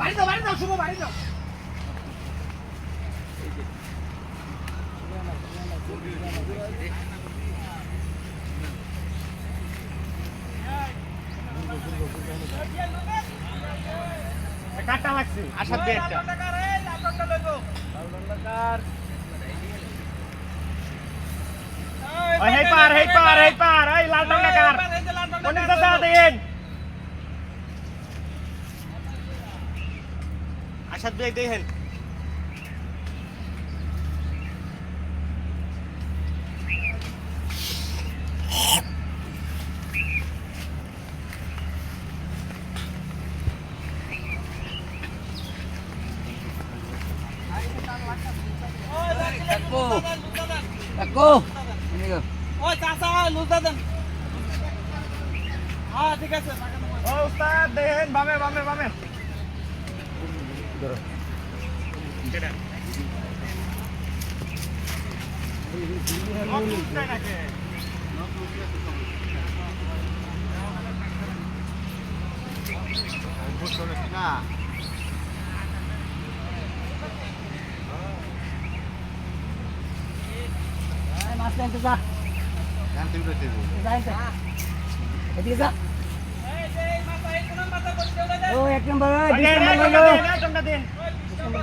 বাড়ি দাও বাড়ি দাও শুভ বাড়ি দাও। কাটা লাগছে। আসার দিয়ে একটা ওই হেই পার হেই পার হেই পার এই লাল টঙ্কা কার। কোন দিকে আসাদ দিয়ে দেখেন কাকু কাকু ওই চাচা লুজা দেন হ্যাঁ ঠিক আছে ও উস্তাদ দেখেন বামে বামে বামে লুকছে নাকি? মাছ নিতে যা। এদিকে যা। ও এক নম্বর ওই, বিশ দেন, নম্বর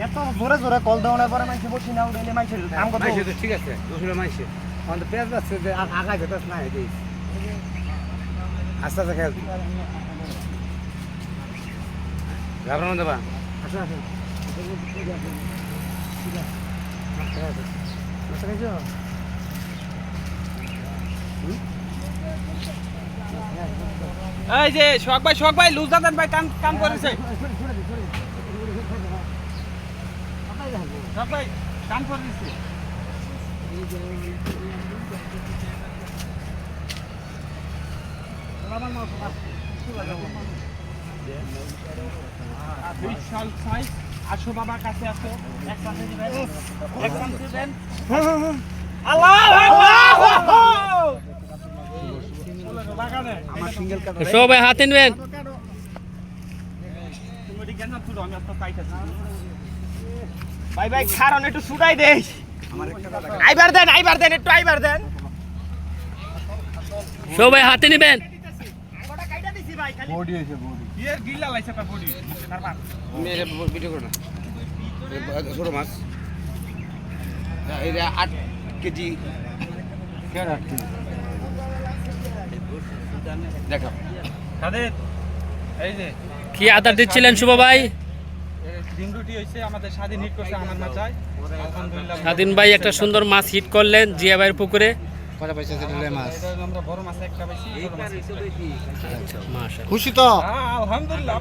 এত জোরে জোরে কল দেওয়ার পরে মাইছে বসি না উড়াইলে মাইছে কাম কত মাইছে তো ঠিক আছে দুশো মাইছে। আমাদের পেঁয়াজ আছে যে আ- আগায় যেতে না এটি আস্তে আস্তে খেয়াল ঘাবড়ানো দেবা? আসো, আসো। আচ্ছা খাইছো? এই যে শোক ভাই শোক ভাই লুজা দেন ভাই কাম কাম করেছে। ভাই বিশাল সাইজ আসো বাবার কাছে আসো এক কাছে দিবেন। এক কাছে দেন আল্লাহ! সবাই হাতে নেবেন কেন ভাই ভাই খারন একটু সুদাই দেই আইবার দেন আইবার দেন একটু আইবার দেন। সবাই হাতে নেবেন ওটা কাইটা দিছি ভাই বডি হয়েছে বডি। বিয়ের গিল্লা লাইছে তার বডি। তারপর মেরে ভিডিও করো না। ছোট মাছ। এটা আট কেজি। দেখো তাদের এই যে কি আদার দিচ্ছিলেন শুভ ভাই? ডিম রুটি আমাদের স্বাধীন ভাই একটা সুন্দর মাছ হিট করলেন জিয়া ভাইয়ের পুকুরে। মাশাআল্লাহ। খুশি তো? আলহামদুলিল্লাহ।